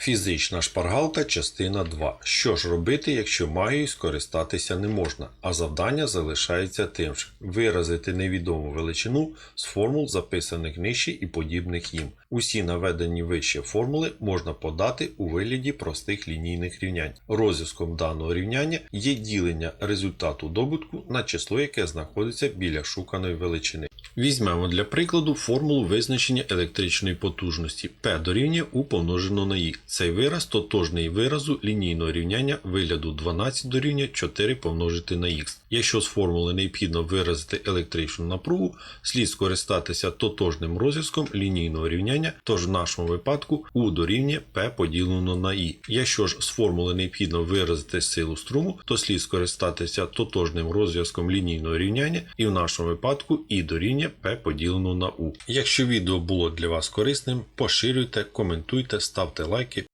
Фізична шпаргалка, частина 2. Що ж робити, якщо магією скористатися не можна, а завдання залишається тим ж виразити невідому величину з формул, записаних нижче і подібних їм. Усі наведені вище формули можна подати у вигляді простих лінійних рівнянь. Розв'язком даного рівняння є ділення результату добутку на число, яке знаходиться біля шуканої величини. Візьмемо для прикладу формулу визначення електричної потужності P дорівнює U помножено на I. Цей вираз тотожний виразу лінійного рівняння вигляду 12 дорівнює 4 помножити на Х. Якщо з формули необхідно виразити електричну напругу, слід скористатися тотожним розв'язком лінійного рівняння, тож в нашому випадку U дорівнює P поділено на I. Якщо ж з формули необхідно виразити силу струму, то слід скористатися тотожним розв'язком лінійного рівняння і в нашому випадку I дорівнює P поділено на У. Якщо відео було для вас корисним, поширюйте, коментуйте, ставте лайки.